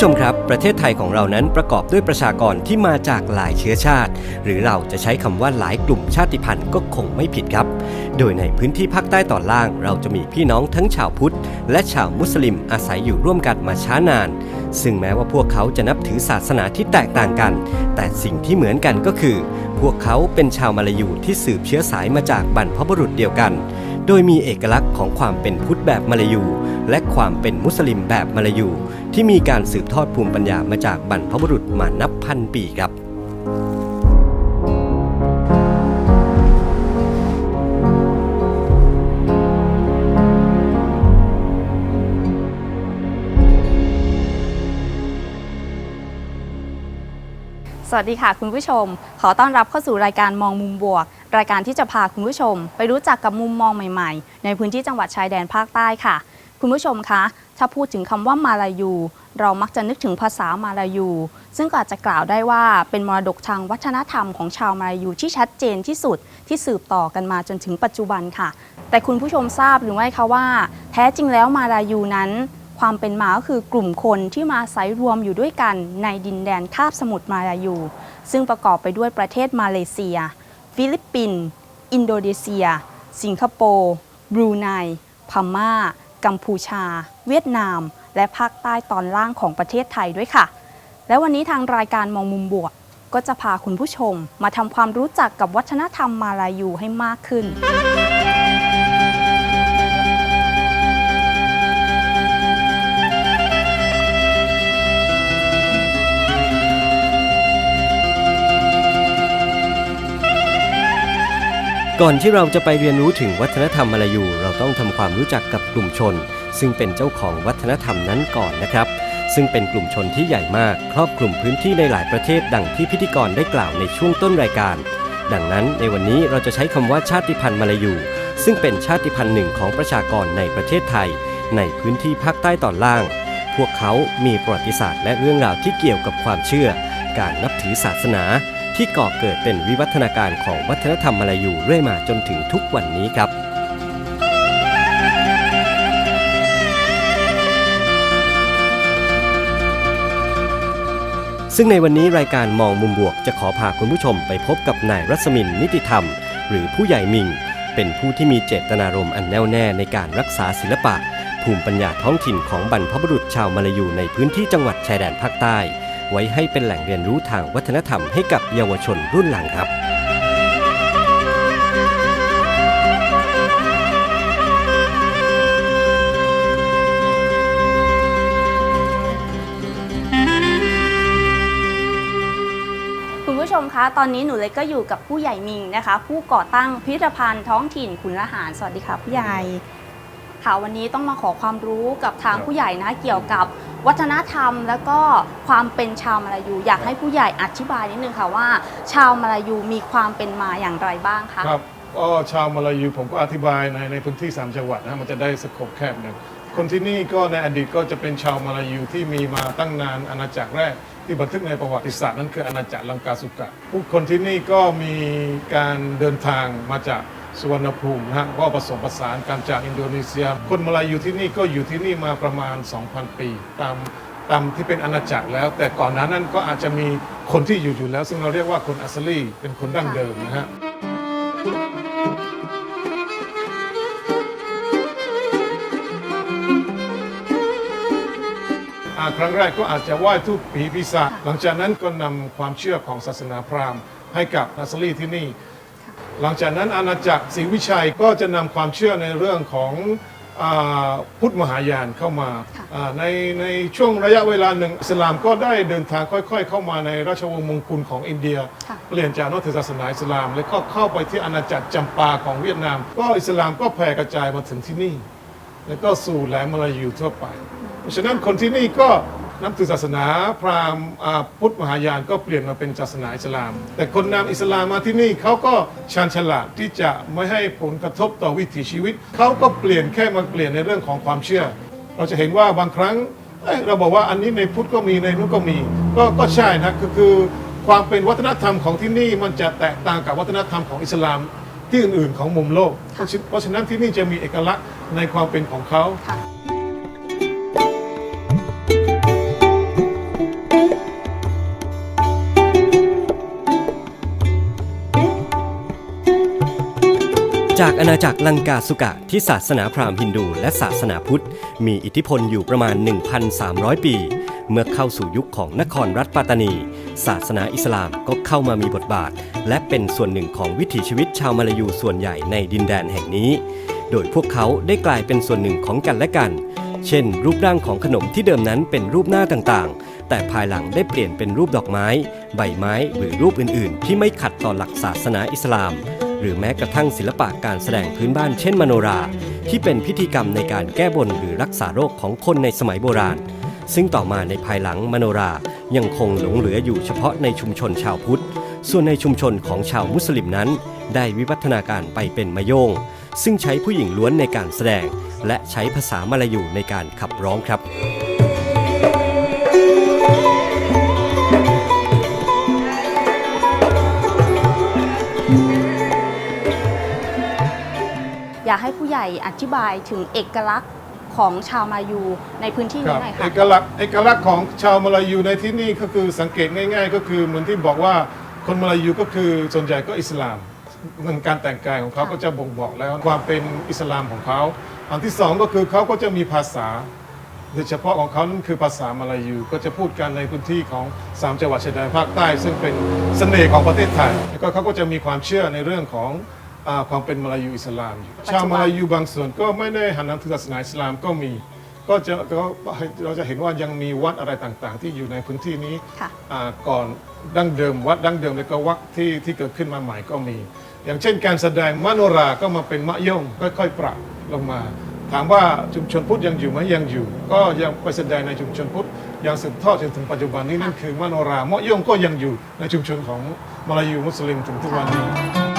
ผู้ชมครับ ประเทศไทยของเรานั้นประกอบด้วยประชากรที่มาจากหลายเชื้อชาติ หรือเราจะใช้คำว่าหลายกลุ่มชาติพันธุ์ก็คงไม่ผิดครับ โดยในพื้นที่ภาคใต้ตอนล่าง เราจะมีพี่น้องทั้งชาวพุทธ และชาวมุสลิมอาศัยอยู่ร่วมกันมาช้านาน ซึ่งแม้ว่าพวกเขาจะนับถือศาสนาที่แตกต่างกัน แต่สิ่งที่เหมือนกันก็คือ พวกเขาเป็นชาวมาลายูที่สืบเชื้อสายมาจากบรรพบุรุษเดียวกัน โดยมีเอกลักษณ์ของความเป็นพุทธแบบมาลายู และความเป็นมุสลิมแบบมาลายู ที่มีการสืบทอดภูมิปัญญามาจากบรรพบุรุษมานับพันปีครับ สวัสดีค่ะคุณผู้ชม ขอต้อนรับเข้าสู่รายการมองมุมบวก รายการที่จะพาคุณผู้ชม ไปรู้จักกับมุมมองใหม่ๆ ในพื้นที่จังหวัดชายแดนภาคใต้ค่ะ คุณผู้ชมคะ ถ้าพูดถึงคำว่ามาลายู เรามักจะนึกถึงภาษามาลายู ซึ่งก็อาจจะกล่าวได้ว่าเป็นมรดกทางวัฒนธรรมของชาวมาลายูที่ชัดเจนที่สุดที่สืบต่อกันมาจนถึงปัจจุบันค่ะ แต่คุณผู้ชมทราบหรือไม่คะว่า แท้จริงแล้วมาลายูนั้น ความเป็นมาก็คือกลุ่มคนที่มาอาศัยรวมอยู่ด้วยกันในดินแดนคาบสมุทรมาลายู ซึ่งประกอบไปด้วยประเทศมาเลเซีย ฟิลิปปินส์อินโดนีเซีย สิงคโปร์บรูไนพม่า กัมพูชา เวียดนาม และภาคใต้ตอนล่างของประเทศไทยด้วยค่ะ และวันนี้ทางรายการมองมุมบวก ก็จะพาคุณผู้ชม มาทำความรู้จักกับวัฒนธรรมมาลายูให้มากขึ้น ก่อนที่เราจะไปเรียนรู้ถึงวัฒนธรรมมาลายู เราต้องทำความรู้จักกับกลุ่มชน ซึ่งเป็นเจ้าของวัฒนธรรมนั้นก่อนนะครับ ซึ่งเป็นกลุ่มชนที่ใหญ่มากครอบคลุมพื้นที่ในหลายประเทศดังที่พิธีกรได้กล่าวในช่วงต้นรายการ ดังนั้นในวันนี้เราจะใช้คำว่าชาติพันธุ์มาลายู ซึ่งเป็นชาติพันธุ์หนึ่งของประชากรในประเทศไทย ในพื้นที่ภาคใต้ตอนล่าง พวกเขามีประวัติศาสตร์และเรื่องราวที่เกี่ยวกับความเชื่อ การนับถือศาสนา ที่ก่อเกิดเป็นวิวัฒนาการของวัฒนธรรมมาลายูเรื่อยมาจนถึงทุกวันนี้ครับซึ่งในวันนี้รายการมองมุมบวกจะขอพาคุณผู้ชมไปพบกับนายรัศมินนิติธรรม หรือผู้ใหญ่มิง เป็นผู้ที่มีเจตนารมณ์อันแน่วแน่ในการรักษาศิลปะ ภูมิปัญญาท้องถิ่นของบรรพบุรุษชาวมาลายูในพื้นที่จังหวัดชายแดนภาคใต้ ไว้ให้เป็นแหล่งเรียนรู้ทางวัฒนธรรมให้กับเยาวชนรุ่นหลังครับคุณผู้ชมคะตอนนี้หนูเล็กก็อยู่กับผู้ใหญ่มิงนะคะ ผู้ก่อตั้งพิพิธภัณฑ์ท้องถิ่นขุนละหาร สวัสดีค่ะผู้ใหญ่ค่ะวันนี้ต้องมาขอความรู้กับทางผู้ใหญ่นะเกี่ยวกับ วัฒนธรรม แล้วก็ความเป็นชาวมาลายู อยากให้ผู้ใหญ่อธิบายนิดนึงค่ะว่า ชาวมาลายูมีความเป็นมาอย่างไรบ้างคะครับก็ชาวมาลายูผมก็อธิบายในในพื้นที่ 3 จังหวัดนะมันจะได้สโคปแคบหนึ่งคนที่นี่ก็ในอดีตก็จะเป็นชาวมาลายูที่มีมาตั้งนานอาณาจักรแรก ที่บันทึกในประวัติศาสตร์นั่นคืออาณาจักรลังกาสุกะผู้คนที่นี่ก็มีการเดินทางมาจาก สุวรรณภูมินะฮะก็ผสมผสานกันจากอินโดนีเซีย คนมาลายูที่นี่ก็อยู่ที่นี่มาประมาณ 2,000 ปี ตามตามที่เป็นอาณาจักรแล้ว แต่ก่อนหน้านั้นก็อาจจะมีคนที่อยู่อยู่แล้ว ซึ่งเราเรียกว่าคนอัสลีเป็นคนดั้งเดิมนะฮะครั้งแรกก็อาจจะไหว้ทุกผีปีศาจหลังจากนั้นก็นำความเชื่อของศาสนาพราหมณ์ให้กับนัสลีที่นี่ หลังจากนั้นอาณาจักรศรีวิชัยก็จะนำความเชื่อในเรื่องของอาพุทธมหายานเข้ามาค่ะอ่าในในช่วงระยะเวลาหนึ่งอิสลามก็ได้เดินทางค่อย ๆ เข้ามาในราชวงศ์มงกุลของอินเดีย ค่ะ เปลี่ยนจากนับถือศาสนาอิสลาม แล้วก็เข้าไปที่อาณาจักรจำปาของเวียดนาม ก็อิสลามก็แผ่กระจายมาถึงที่นี่ แล้วก็สู่แหลมมาลายูทั่วไป เพราะฉะนั้นคนที่นี่ก็ นับถือศาสนาพราหมณ์พุทธมหายานก็เปลี่ยนมาเป็นศาสนาอิสลาม แต่คนนำอิสลามมาที่นี่เขาก็ชาญฉลาดที่จะไม่ให้ผลกระทบต่อวิถีชีวิตเขาก็เปลี่ยนแค่มาเปลี่ยนในเรื่องของความเชื่อ เราจะเห็นว่าบางครั้งเเราบอกว่าอันนี้ในพุทธก็มีในนู้นก็มี ก็ก็ใช่นะคือคือความเป็นวัฒนธรรมของที่นี่มันจะแตกต่างกับวัฒนธรรมของอิสลามที่อื่นๆของมุมโลก เพราะฉะนั้นที่นี่จะมีเอกลักษณ์ในความเป็นของเขา จากอาณาจักรลังกาสุกะที่ศาสนาพราหมณ์ฮินดูและศาสนาพุทธ มีอิทธิพลอยู่ประมาณ 1,300 ปี เมื่อเข้าสู่ยุคของนครรัฐปัตตานี ศาสนาอิสลามก็เข้ามามีบทบาท และเป็นส่วนหนึ่งของวิถีชีวิตชาวมาลายูส่วนใหญ่ในดินแดนแห่งนี้ โดยพวกเขาได้กลายเป็นส่วนหนึ่งของกันและกัน เช่น รูปร่างของขนมที่เดิมนั้นเป็นรูปหน้าต่างๆ แต่ภายหลังได้เปลี่ยนเป็นรูปดอกไม้ ใบไม้หรือรูปอื่นๆ ที่ไม่ขัดต่อหลักศาสนาอิสลาม หรือแม้กระทั่งศิลปะการแสดงพื้นบ้านเช่นมโนรา ที่เป็นพิธีกรรมในการแก้บนหรือรักษาโรคของคนในสมัยโบราณ ซึ่งต่อมาในภายหลังมโนรายังคงหลงเหลืออยู่เฉพาะในชุมชนชาวพุทธ ส่วนในชุมชนของชาวมุสลิมนั้น ได้วิวัฒนาการไปเป็นมโยง ซึ่งใช้ผู้หญิงล้วนในการแสดง และใช้ภาษามลายูในการขับร้องครับ อยากให้ผู้ใหญ่อธิบายถึงเอกลักษณ์ของชาวมายูในพื้นที่ครันี้บหน่อยเอค่ะกลักษณ์เอกลักษณ์ของชาวมาลายูในที่นี่ก็คือสังเกตง่าย ๆ ก็คือเหมือนที่บอกว่าคนมาลายูก็คือส่วนใหญ่ก็อิสลามเรื่องการแต่งกายของเขาก็จะบ่งบอกแล้วความเป็นอิสลามของเขาอันที่สองก็คือเขาก็จะมีภาษาโดยเฉพาะของเขานั่นคือภาษามาลายู ก็จะพูดกันในพื้นที่ของสามจังหวัดชายแดนภาคใต้ ซึ่งเป็นเสน่ห์ของประเทศไทยแล้วก็เขาก็จะมีความเชื่อในเรื่องของ อาความเป็นมาลายูอิสลามอยู่ชาวมาลายูบางส่วนก็ไม่ได้หันนับถือศาสนาอิสลามก็มี ก็จะก็เราจะเห็นว่ายังมีวัดอะไรต่างๆ ที่อยู่ในพื้นที่นี้ ค่ะ อ่าก่อนดั้งเดิมวัดดั้งเดิมแล้วก็วัดที่ที่เกิดขึ้นมาใหม่ก็มี อย่างเช่นการแสดงมโนราก็มาเป็นมะยงค่อยๆปรับลงมา ถามว่าชุมชนพุทธยังอยู่ไหมยังอยู่ ก็ยังไปแสดงในชุมชนพุทธยังสืบทอดจนถึงปัจจุบันนี้นั่นคือมโนรามะยงก็ยังอยู่ในชุมชนของมาลายูมุสลิมถึงทุกวันนี้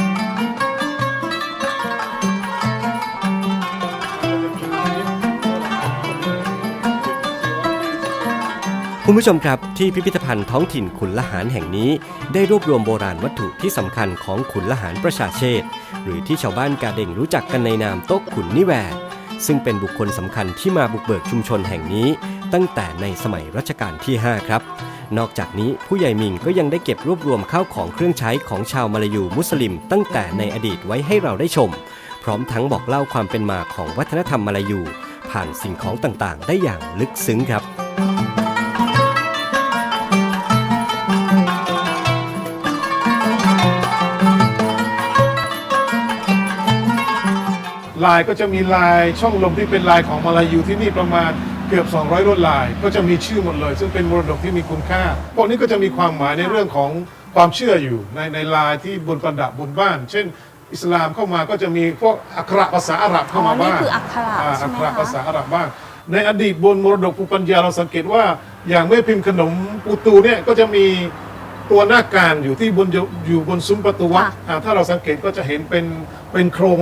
คุณผู้ชมครับที่พิพิธภัณฑ์ท้องถิ่นขุนละหารแห่งนี้ ได้รวบรวมโบราณวัตถุที่สำคัญของขุนละหารประชาเชษหรือที่ชาวบ้านกาเด่งรู้จักกันในนามโต๊ะขุนนิแวร์ซึ่งเป็นบุคคลสำคัญที่มาบุกเบิกชุมชนแห่งนี้ ตั้งแต่ในสมัยรัชกาลที่ 5 ครับ นอกจากนี้ผู้ใหญ่มิงก็ยังได้เก็บรวบรวมข้าวของเครื่องใช้ของชาวมาลายูมุสลิม ตั้งแต่ในอดีตไว้ให้เราได้ชม พร้อมทั้งบอกเล่าความเป็นมาของวัฒนธรรมมาลายู ผ่านสิ่งของต่างๆ ได้อย่างลึกซึ้งครับ ลายก็จะมีลายช่องลมที่เป็นลายของมาลายูที่นี่ประมาณเกือบ 200ลวดลาย ก็จะมีชื่อหมดเลย ซึ่งเป็นมรดกที่มีคุณค่า พวกนี้ก็จะมีความหมายในเรื่องของความเชื่ออยู่ในในลายที่บนประดับบนบ้าน เช่น อิสลามเข้ามาก็จะมีพวกอักขระภาษาอาหรับเข้ามาอ๋อนี่บ้างคืออักขระาใช่อัไหมกขระคะภาษาอาหรับบ้าง ในอดีตบนมรดกภูมิปัญญาเราสังเกตว่าอย่างแม่พิมพ์ขนมปูตูเนี่ยก็จะมี ตัวหน้าการอยู่ที่บนอยู่บนซุ้มประตูวัดค่ะ อ่าถ้าเราสังเกตก็จะเห็นเป็นเป็นโครง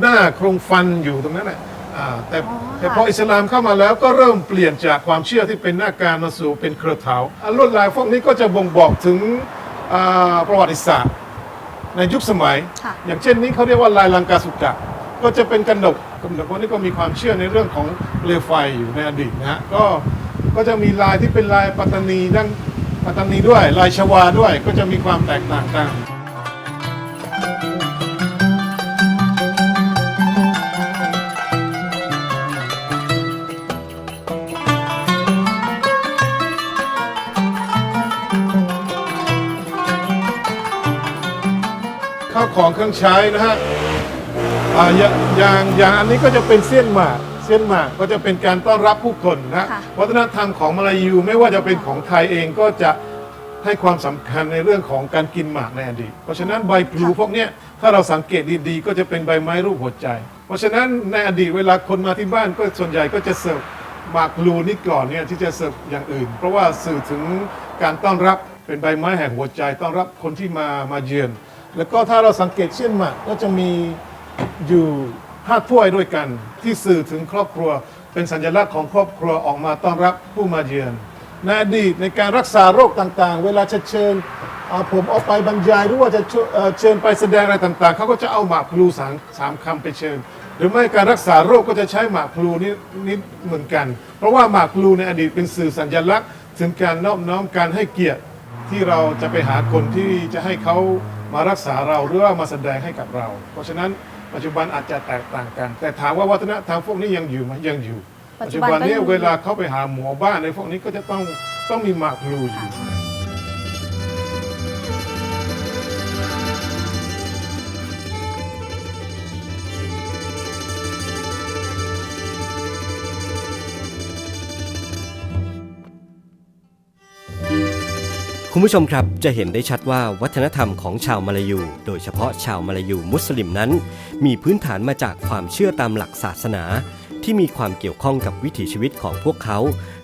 หน้าโครงฟันอยู่ตรงนั้นแหละอ่าแต่อ๋อแต่ค่ะพออิสลามเข้ามาแล้วก็เริ่มเปลี่ยนจากความเชื่อที่เป็นหน้าการมาสู่เป็นเครือเถาอ่าลวดลายพวกนี้ก็จะบ่งบอกถึงอ่าประวัติศาสตร์ ในยุคสมัย ค่ะ อย่างเช่นนี้เขาเรียกว่าลายลังกาสุกะก็จะเป็นกระหนกกระหนกพวกนี้ก็มีความเชื่อในเรื่องของเปลวไฟอยู่ในอดีตนะฮะก็ก็จะมีลายที่เป็นลายปัตตานีดัง ปัตตานีด้วยลายชวาด้วยก็จะมีความแตกต่างกันข้าวของเครื่องใช้นะฮะอ่าย่างอย่างอย่างอันนี้ก็จะเป็นเส้นหมาก เส้นหมากก็จะเป็นการต้อนรับผู้คนนะฮะค่ะวัฒนธรรมของมาลายูไม่ว่าจะเป็นของไทยเองก็จะให้ความสำคัญในเรื่องของการกินหมากในอดีตเพราะฉะนั้นใบพลูพวกเนี้ยถ้าเราสังเกตดีๆ ก็จะเป็นใบไม้รูปหัวใจ เพราะฉะนั้นในอดีตเวลาคนมาที่บ้านก็ส่วนใหญ่ก็จะเสิร์ฟหมากพลูนี่ก่อนเนี่ยที่จะเสิร์ฟอย่างอื่น เพราะว่าสื่อถึงการต้อนรับเป็นใบไม้แห่งหัวใจ ต้อนรับคนที่มามาเยือน แล้วก็ถ้าเราสังเกตเช่นหมากก็จะมีอยู่ ห้าถ้วยด้วยกัน ที่สื่อถึงครอบครัว เป็นสัญลักษณ์ของครอบครัวออกมาต้อนรับผู้มาเยือนในอดีตในการรักษาโรคต่างๆ เวลาจะเชิญผมเอาไปบรรยายหรือว่าจะเชิญเอ่อเชิญไปแสดงอะไรต่างๆ เขาก็จะเอาหมากพลูสามสามคำไปเชิญ หรือไม่การรักษาโรคก็จะใช้หมากพลูนี่นี่เหมือนกัน เพราะว่าหมากพลูในอดีตเป็นสื่อสัญลักษณ์ ถึงการนอบน้อมการให้เกียรติที่เราจะไปหาคนที่จะให้เขามารักษาเราหรือว่ามาแสดงให้กับเรา เพราะฉะนั้น ปัจจุบันอาจจะแตกต่างกัน แต่ถามว่าวัฒนธรรมพวกนี้ยังอยู่ไหมยังอยู่ ปัจปัจจุจุบันบันก็เนี้ยังอยู่เวลาเข้าไปหาหมอบ้านในพวกนี้ก็จะต้องต้องมีหมากพลูอยู่ คุณผู้ชมครับจะเห็นได้ชัดว่าวัฒนธรรมของชาวมาลายู โดยเฉพาะชาวมาลายูมุสลิมนั้น มีพื้นฐานมาจากความเชื่อตามหลักศาสนา ที่มีความเกี่ยวข้องกับวิถีชีวิตของพวกเขา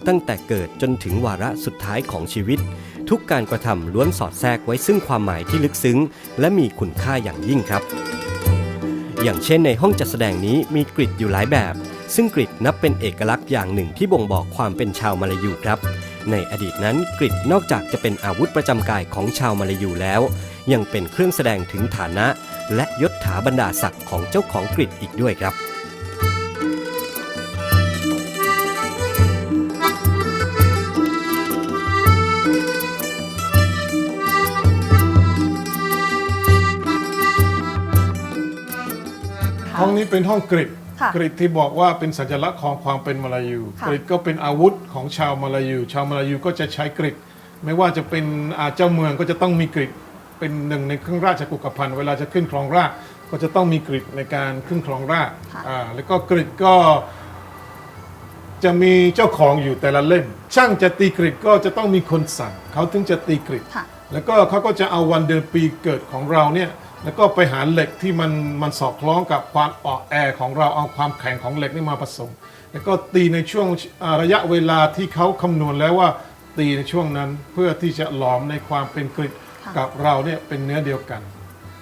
ตั้งแต่เกิดจนถึงวาระสุดท้ายของชีวิต ทุกการกระทำล้วนสอดแทรกไว้ซึ่งความหมายที่ลึกซึ้ง และมีคุณค่าอย่างยิ่งครับ อย่างเช่นในห้องจัดแสดงนี้มีกริดอยู่หลายแบบ ซึ่งกริดนับเป็นเอกลักษณ์อย่างหนึ่งที่บ่งบอกความเป็นชาวมาลายูครับ ในอดีตนั้นกริดนอกจากจะเป็นอาวุธประจำกายของชาวมาลายูแล้ว ยังเป็นเครื่องแสดงถึงฐานะ และยศถาบรรดาศักดิ์ของเจ้าของกริดอีกด้วยครับห้องนี้เป็นห้องกริด ค่ะ กริดที่บอกว่าเป็นสัญลักษณ์ของความเป็นมาลายู ค่ะ กริดก็เป็นอาวุธของชาวมาลายู ชาวมาลายูก็จะใช้กริดไม่ว่าจะเป็นอาเจ้าเมืองก็จะต้องมีกริดเป็นหนึ่งในเครื่องราชกุกภัณฑ์เวลาจะขึ้นครองราชย์ก็จะต้องมีกริดในการขึ้นครองราชย์ค่ะอ่าแล้วก็กริดก็ จะมีเจ้าของอยู่แต่ละเล่ม ช่างจะตีกริดก็จะต้องมีคนสั่งเขาถึงจะตีกริด ค่ะ แล้วก็เขาก็จะเอาวันเดือนปีเกิดของเราเนี่ย แล้วก็ไปหาเหล็กที่มันมันสอดคล้องกับความอ่อนแอของเราเอาความแข็งของเหล็กนี่มาผสม แล้วก็ตีในช่วงระยะเวลาที่เขาคำนวณแล้วว่าตีในช่วงนั้นเพื่อที่จะหลอมในความเป็นกริดกับเราเนี่ยเป็นเนื้อเดียวกัน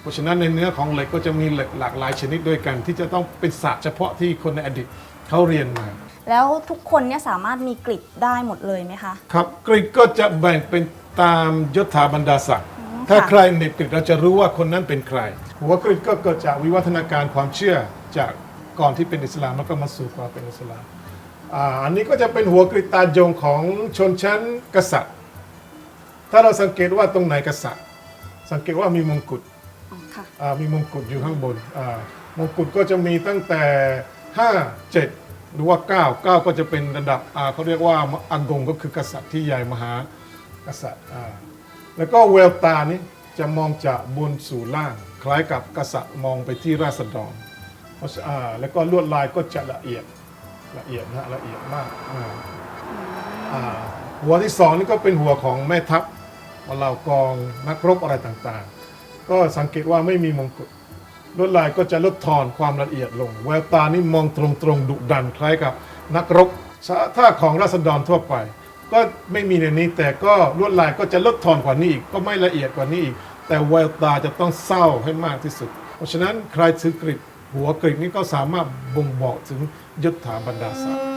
เพราะฉะนั้นในเนื้อของเหล็กก็จะมีเหล็กหลากหลายชนิดด้วยกัน ที่จะต้องเป็นศาสตร์เฉพาะที่คนในอดีตเขาเรียนมา แล้วทุกคนเนี่ยสามารถมีกริดได้หมดเลยไหมคะ ครับกริดก็จะแบ่งเป็นตามยศถาบรรดาศักดิ์ ถ้าค่ะ ใครเหน็บกริดเราจะรู้ว่าคนนั้นเป็นใคร หัวกริดก็เกิดจากวิวัฒนาการความเชื่อจากก่อนที่เป็นอิสลามแล้วก็มาสู่ความเป็นอิสลามอ่าอันนี้ก็จะเป็นหัวกริดตาจงของชนชั้นกษัตริย์ ถ้าเราสังเกตว่าตรงไหนกษัตริย์ สังเกตว่ามีมงกุฎ อ๋อค่ะ อ่ามีมงกุฎอยู่ข้างบนอ่ามงกุฎก็จะมีตั้งแต่ 5 7 หรือว่า 9 9 ก็จะเป็นระดับอ่าเขาเรียกว่าอังกงก็คือกษัตริย์ที่ใหญ่มหากษัตริย์อ่า แล้วก็แววตานี้จะมองจากบนสู่ล่าง คล้ายกับกษัตริย์มองไปที่ราษฎรเพราะฉะอ่าแล้วก็ลวดลายก็จะละเอียดละเอียดนะละเอียดมากอ่าอ่าหัวที่สองนี่ก็เป็นหัวของแม่ทัพเหล่ากองนักรบอะไรต่างๆ ก็สังเกตว่าไม่มีมงกุฎลวดลายก็จะลดทอนความละเอียดลง แววตานี่มองตรงๆดุดันคล้ายกับนักรบถ้าของราษฎรทั่วไป ก็ไม่มีในนี้แต่ก็ลวดลายก็จะลดทอนกว่านี้อีก ก็ไม่ละเอียดกว่านี้อีก แต่แววตาจะต้องเศร้าให้มากที่สุด เพราะฉะนั้นใครถือกริบหัวกริบนี้ก็สามารถบ่งบอกถึงยศถาบรรดาศักดิ์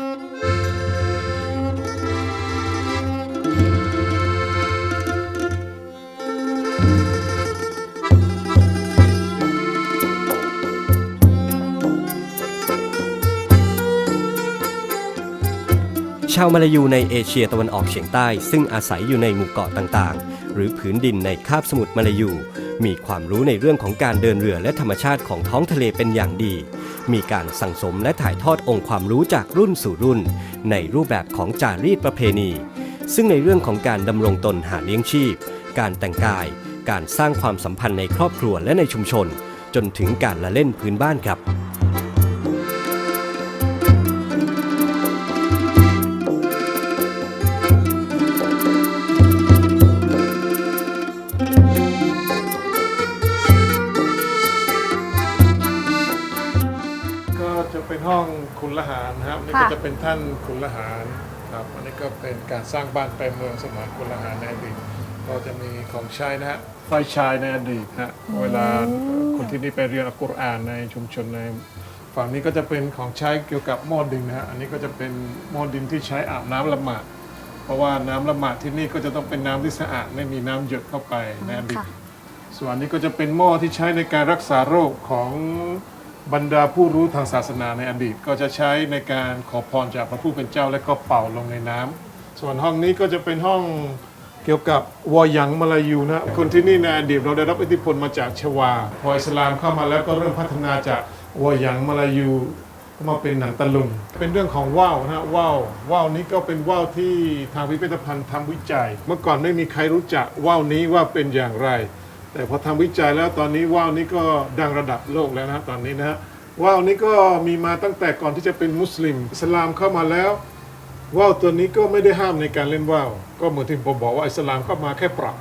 ชาวมาลายูในเอเชียตะวันออกเฉียงใต้ ซึ่งอาศัยอยู่ในหมู่เกาะต่างๆ หรือผืนดินในคาบสมุทรมาลายู มีความรู้ในเรื่องของการเดินเรือและธรรมชาติของท้องทะเลเป็นอย่างดี มีการสั่งสมและถ่ายทอดองค์ความรู้จากรุ่นสู่รุ่น ในรูปแบบของจารีตประเพณี ซึ่งในเรื่องของการดำรงตนหาเลี้ยงชีพ การแต่งกาย การสร้างความสัมพันธ์ในครอบครัวและในชุมชน จนถึงการละเล่นพื้นบ้านครับ เป็นท่านขุนละหารครับอันนี้ก็เป็นการสร้างบ้านแปลงเมืองสมัยขุนละหารในอดีตก็จะมีของใช้นะฮะไฟฉายในอดีตนะฮะเวลาคนที่นี่ไปเรียนอัลกุรอานในชุมชนในฝั่งนี้ก็จะเป็นของใช้เกี่ยวกับหม้อดินนะฮะอันนี้ก็จะเป็นหม้อดินที่ใช้อาบน้ำละหมาดเพราะว่าน้ำละหมาดที่นี่ก็จะต้องเป็นน้ำที่สะอาดไม่มีน้ำหยดเข้าไปในอดีตค่ะส่วนอันนี้ก็จะเป็นหม้อที่ใช้ในการรักษาโรคของ บรรดาผู้รู้ทางศาสนาในอดีตก็จะใช้ในการขอพรจากพระผู้เป็นเจ้าและก็เป่าลงในน้ำส่วนห้องนี้ก็จะเป็นห้องเกี่ยวกับวอยังมาลายูนะคนที่นี่ในอดีตเราได้รับอิทธิพลมาจากชวาพออิสลามเข้ามาแล้วก็เริ่มพัฒนาจากวอยังมาลายูมาเป็นหนังตะลุงเป็นเรื่องของว่าวนะว่าวว่าวนี้ก็เป็นว่าวที่ทางพิพิธภัณฑ์ทำวิจัย เมื่อก่อนไม่มีใครรู้จักว่าวนี้ว่าเป็นอย่างไร แต่พอทำวิจัยแล้วตอนนี้ว่าวนี้ก็ดังระดับโลกแล้วนะตอนนี้นะฮะว่าวนี้ก็มีมาตั้งแต่ก่อนที่จะเป็นมุสลิมอิสลามเข้ามาแล้วว่าวตัวนี้ก็ไม่ได้ห้ามในการเล่นว่าวก็เหมือนที่ผมบอกว่าอิสลามเข้ามาแค่ปรับ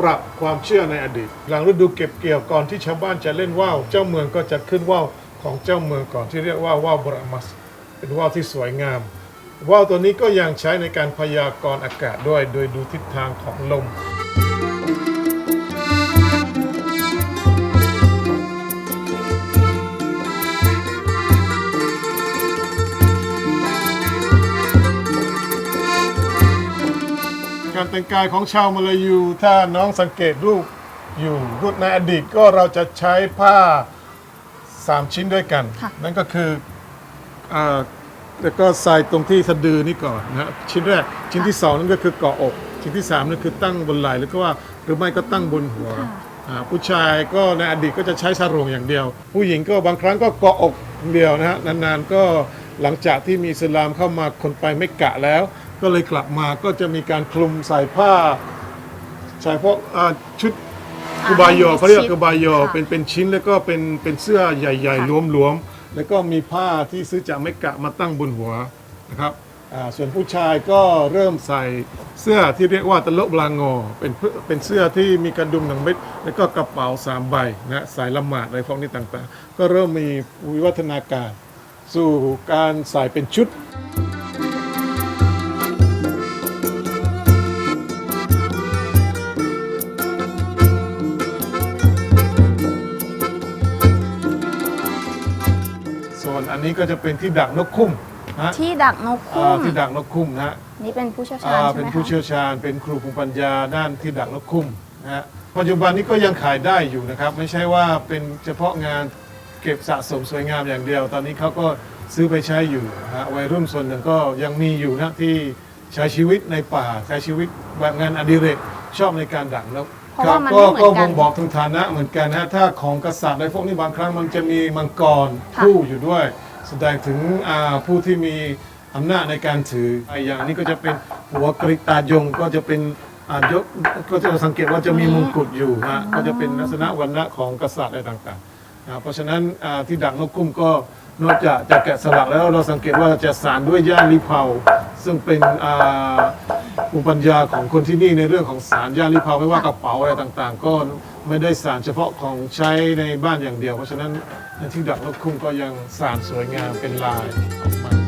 ปรับความเชื่อในอดีต หลังฤดูเก็บเกี่ยวก่อนที่ชาวบ้านจะเล่นว่าวเจ้าเมืองก็จะขึ้นว่าวของเจ้าเมืองก่อนที่เรียกว่าว่าวบรามัส เป็นว่าวที่สวยงามว่าวตัวนี้ก็ยังใช้ในการพยากรณ์อากาศด้วย โดยดูทิศทางของลม แต่งกายของชาวมาลายู ถ้าน้องสังเกตรูปอยู่รูปในอดีตก็เราจะใช้ผ้าสามชิ้นด้วยกัน ค่ะ นั่นก็คืออาแล้วก็ใส่ตรงที่สะดือนี่ก่อนนะชิ้นแรกชิ้นที่สองนั่นก็คือเกาะอก ชิ้นที่สามนั่นคือตั้งบนไหล่หรือก็ว่าหรือไม่ก็ตั้งบนหัวอ่าผู้ชายก็ในอดีตก็จะใช้สรงอย่างเดียว ผู้หญิงก็บางครั้งก็เกาะอกอย่างเดียวนะฮะนานๆก็หลังจากที่มีอิสลามเข้ามาคนไปไม่กะแล้ว ก็เลยกลับมาก็จะมีการคลุมใส่ผ้าใส่พวกอ่าชุดกุบายอเขาเรียกกุบายอค่ะเป็นเป็นชิ้นแล้วก็เป็นเป็นเสื้อใหญ่ค่ะๆหลวมๆแล้วก็มีผ้าที่ซื้อจากเมกะมาตั้งบนหัวนะครับอ่าส่วนผู้ชายก็เริ่มใส่เสื้อที่เรียกว่าตะลุบลางอเป็นเพื่อเป็นเสื้อที่มีกระดุมหนังเม็ดแล้วก็กระเป๋าสามใบนะใส่ละหมาดอะไรพวกนี้ต่างๆ ก็เริ่มมีวิวัฒนาการ สู่การใส่เป็นชุด นอันนี้ก็จะเป็นที่ดักนกคุ้มนะที่ดักนกอ่าคุ้มที่ดักนกคุ้มนะฮะ นี่เป็นผู้เชี่ยวชาอ่าญใช่เป็นไหมผู้คะ เชี่ยวชาญเป็นครูภูมิปัญญาด้านที่ดักนกคุ้มนะฮะปัจจุบันนี้ก็ยังขายได้อยู่นะครับ ไม่ใช่ว่าเป็นเฉพาะงานเก็บสะสมสวยงามอย่างเดียว ตอนนี้เขาก็ซื้อไปใช้อยู่นะฮะวัยรุ่นส่วนหนึ่งก็ยังมีอยู่นะที่ใช้ชีวิตในป่าใช้ชีวิตแบบงานอดิเรกชอบในการดักนกเพราะว่ามันก็ไม่เหมืก็อนกันบ่งบอกถึงฐานะเหมือนกันนะถ้าของกษัตริย์ในพวกนี้บางครั้งมันจะมีมังกรค่ะ คู่อยู่ด้วย แสดงถึงผู้ที่มีอำนาจในการถืออ่าอย่างนี้ก็จะเป็นหัวกริตายงก็จะเป็นยกก็จะสังเกตว่าจะมีมงกุฎอยู่ฮะก็จะเป็นลักษณะวันณะของกษัตริย์อะไรต่างๆ เพราะฉะนั้นที่ดักนกคุ้มก็ นอกจากจะแกะสลักแล้วเราสังเกตว่าจะสานด้วยย่าลิเผาซึ่งเป็นอ่าภูมิปัญญาของคนที่นี่ในเรื่องของสารย่าลิเผาไม่ว่ากระเป๋าอะไรต่างๆ ก็ไม่ได้สารเฉพาะของใช้ในบ้านอย่างเดียว เพราะฉะนั้นที่ดักนกคุ้มก็ยังสารสวยงามเป็นลายออกมา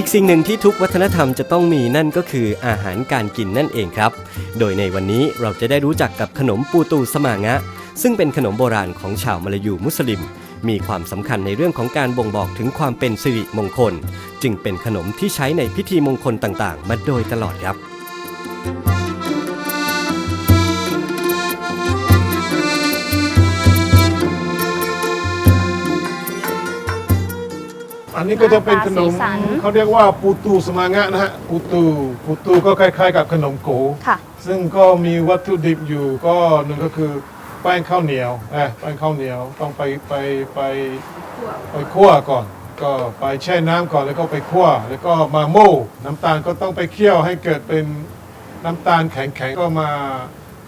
อีกสิ่งหนึ่งที่ทุกวัฒนธรรมจะต้องมีนั่นก็คืออาหารการกินนั่นเองครับ โดยในวันนี้เราจะได้รู้จักกับขนมปูตูสมางะ ซึ่งเป็นขนมโบราณของชาวมลายูมุสลิม มีความสำคัญในเรื่องของการบ่งบอกถึงความเป็นสิริมงคล จึงเป็นขนมที่ใช้ในพิธีมงคลต่างๆ มาโดยตลอดครับ อันนี้ก็จะเป็นขนม สีสันเขาเรียกว่าปูตูสมางะนะฮะปูตูปูตูก็คล้าย ๆ กับขนมโกค่ะ ซึ่งก็มีวัตถุดิบอยู่ก็หนึ่งก็คือแป้งข้าวเหนียวนะแป้งข้าวเหนียวต้องไปไปไปไปคั่วก่อน ก็ไปแช่น้ำก่อนแล้วก็ไปคั่ว แล้วก็มาโม่น้ำตาลก็ต้องไปเคี่ยวให้เกิดเป็นน้ำตาลแข็งๆก็มา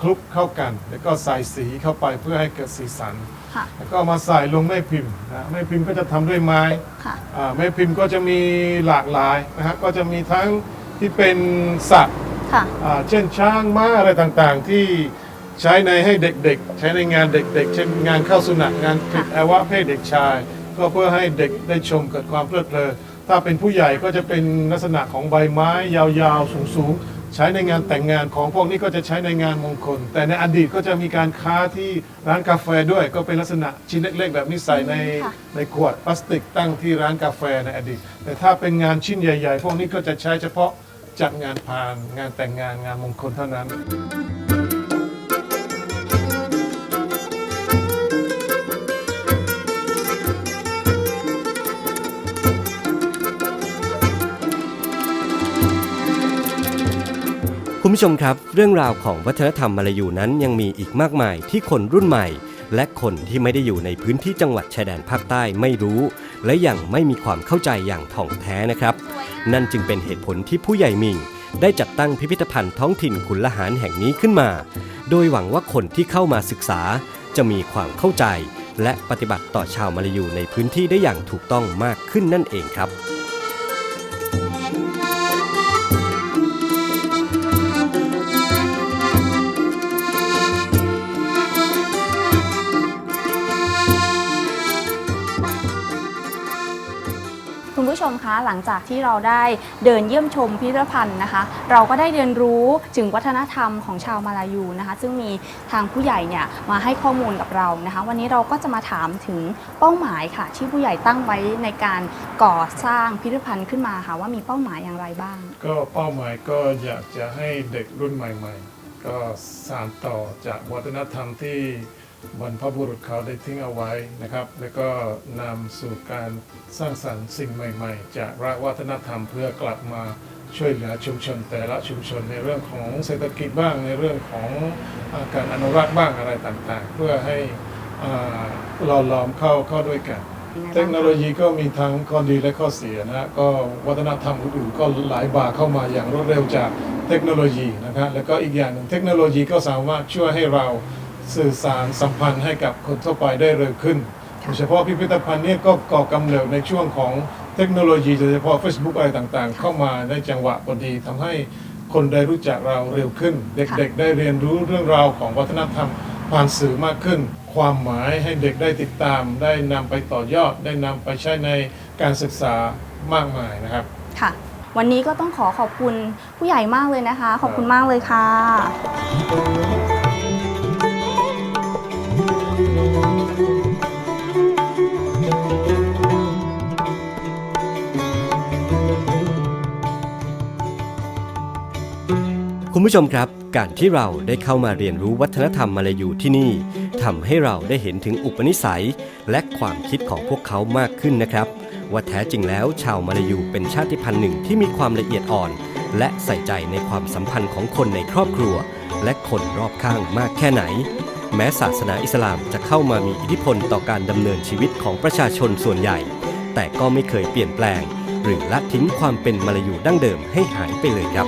คลุกเข้ากัน แล้วก็ใส่สีเข้าไปเพื่อให้เกิดสีสัน ค่ะ แล้วก็มาใส่ลงแม่พิมพ์นะแม่พิมพ์ก็จะทำด้วยไม้ค่ะ อ่าแม่พิมพ์ก็จะมีหลากหลายนะฮะก็จะมีทั้งที่เป็นสัตว์ค่ะ อ่าเช่นช้างม้าอะไรต่างๆ ที่ใช้ในให้เด็กๆ ใช้ในงานเด็กๆ เช่นงานเข้าสุนัขงานผิดอวัยวะเพศเด็กชาย ก็เพื่อให้เด็กได้ชมเกิดความเพลิดเพลินถ้าเป็นผู้ใหญ่ก็จะเป็นลักษณะของใบไม้ยาวๆสูงๆ ใช้ในงานแต่งงานของพวกนี้ก็จะใช้ในงานมงคล แต่ในอดีตก็จะมีการค้าที่ร้านกาแฟด้วย ก็เป็นลักษณะชิ้นเล็ก ๆ แบบนี้ใส่ในค่ะในขวดพลาสติกตั้งที่ร้านกาแฟในอดีต แต่ถ้าเป็นงานชิ้นใหญ่ ๆ พวกนี้ก็จะใช้เฉพาะจัดงานพานงานแต่งงานงานมงคลเท่านั้น ผู้ชมครับ เรื่องราวของวัฒนธรรมมาลายูนั้นยังมีอีกมากมายที่คนรุ่นใหม่ และคนที่ไม่ได้อยู่ในพื้นที่จังหวัดชายแดนภาคใต้ไม่รู้ และยังไม่มีความเข้าใจอย่างถ่องแท้นะครับ นั่นจึงเป็นเหตุผลที่ผู้ใหญ่มิงได้จัดตั้งพิพิธภัณฑ์ท้องถิ่นขุนละหารแห่งนี้ขึ้นมา โดยหวังว่าคนที่เข้ามาศึกษา จะมีความเข้าใจ และปฏิบัติต่อชาวมาลายูในพื้นที่ได้อย่างถูกต้องมากขึ้นนั่นเองครับ คุณผู้ชมคะ หลังจากที่เราได้เดินเยี่ยมชมพิพิธภัณฑ์นะคะ เราก็ได้เรียนรู้ถึงวัฒนธรรมของชาวมาลายูนะคะ ซึ่งมีทางผู้ใหญ่เนี่ยมาให้ข้อมูลกับเรานะคะ วันนี้เราก็จะมาถามถึงเป้าหมายค่ะ ที่ผู้ใหญ่ตั้งไว้ในการก่อสร้างพิพิธภัณฑ์ขึ้นมาค่ะว่ามีเป้าหมายอย่างไรบ้าง ก็เป้าหมายก็อยากจะให้เด็กรุ่นใหม่ ๆ ก็สานต่อจากวัฒนธรรมที่ บรรพบุรุษเขาได้ทิ้งเอาไว้นะครับ แล้วก็นำสู่การสร้างสรรค์สิ่งใหม่ๆ จากรากวัฒนธรรมเพื่อกลับมาช่วยเหลือชุมชนแต่ละชุมชนในเรื่องของเศรษฐกิจบ้างในเรื่องของอาการอนุรักษ์บ้างอะไรต่างๆ เพื่อให้อ่าหล่อหลอมเข้าเข้าด้วยกัน เทคโนโลยีก็มีทั้งข้อดีและข้อเสียนะฮะก็วัฒนธรรมอื่นๆก็ไหลายบ่าเข้ามาอย่างรวดเร็วจากเทคโนโลยีนะครับแล้วก็อีกอย่างหนึ่งเทคโนโลยีก็สามารถช่วยให้เรา สื่อสารสัมพันธ์ให้กับคนทั่วไปได้เร็วขึ้นโดยเฉพาะพิพิธภัณฑ์เนี้ก็ก่อกำเนิดในช่วงของเทคโนโลยีโดยเฉพาะ Facebook อะไรต่างๆ เข้ามาในจังหวะพอดีทำให้คนได้รู้จักเราเร็วขึ้น เด็กๆ ได้เรียนรู้เรื่องราวของวัฒนธรรมผ่านสื่อมากขึ้น ความหมายให้เด็กได้ติดตาม ได้นำไปต่อยอด ได้นำไปใช้ในการศึกษามากมายนะครับ ค่ะ วันนี้ก็ต้องขอขอบคุณผู้ใหญ่มากเลยนะคะ ขอบคุณมากเลยค่ะ คุณผู้ชมครับ การที่เราได้เข้ามาเรียนรู้วัฒนธรรมมาลายูที่นี่ทำให้เราได้เห็นถึงอุปนิสัย และความคิดของพวกเขามากขึ้นนะครับ ว่าแท้จริงแล้วชาวมาลายูเป็นชาติพันธุ์หนึ่งที่มีความละเอียดอ่อน และใส่ใจในความสัมพันธ์ของคนในครอบครัว และคนรอบข้างมากแค่ไหน แม้ศาสนาอิสลามจะเข้ามามีอิทธิพลต่อการดำเนินชีวิตของประชาชนส่วนใหญ่ แต่ก็ไม่เคยเปลี่ยนแปลง หรือละทิ้งความเป็นมาลายูดั้งเดิมให้หายไปเลยครับ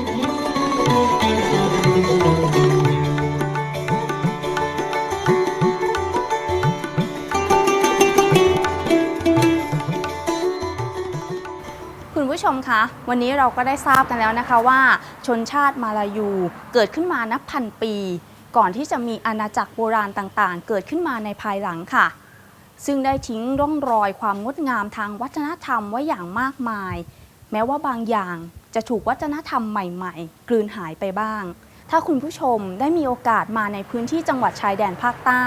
คุณผู้ชมคะวันนี้เราก็ได้ทราบกันแล้วนะคะว่า ชนชาติมาลายูเกิดขึ้นมานับพันปี ก่อนที่จะมีอาณาจักรโบราณต่างๆ เกิดขึ้นมาในภายหลังค่ะ ซึ่งได้ทิ้งร่องรอยความงดงามทางวัฒนธรรมไว้อย่างมากมาย แม้ว่าบางอย่างจะถูกวัฒนธรรมใหม่ๆ กลืนหายไปบ้าง ถ้าคุณผู้ชมได้มีโอกาสมาในพื้นที่จังหวัดชายแดนภาคใต้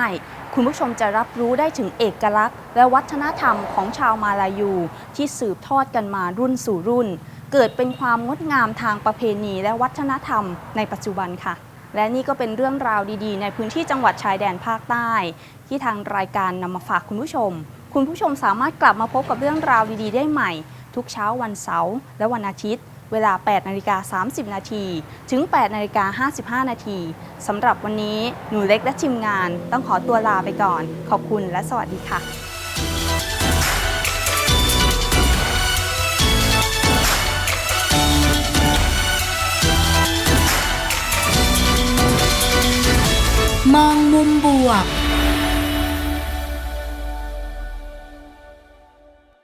คุณผู้ชมจะรับรู้ได้ถึงเอกลักษณ์ และวัฒนธรรมของชาวมาลายู ที่สืบทอดกันมารุ่นสู่รุ่น เกิดเป็นความงดงามทางประเพณีและวัฒนธรรมในปัจจุบันค่ะ และนี่ก็เป็นเรื่องราวดีๆ ในพื้นที่จังหวัดชายแดนภาคใต้ ที่ทางรายการนำมาฝากคุณผู้ชม คุณผู้ชมสามารถกลับมาพบกับเรื่องราวดีๆ ได้ใหม่ ทุกเช้าวันเสาร์และวันอาทิตย์ เวลา 8นาฬิกา30 นาทีถึง 8นาฬิกา55 นาทีสำหรับวันนี้หนูเล็กและทีมงาน ต้องขอตัวลาไปก่อน ขอบคุณและสวัสดีค่ะ มองมุมบวก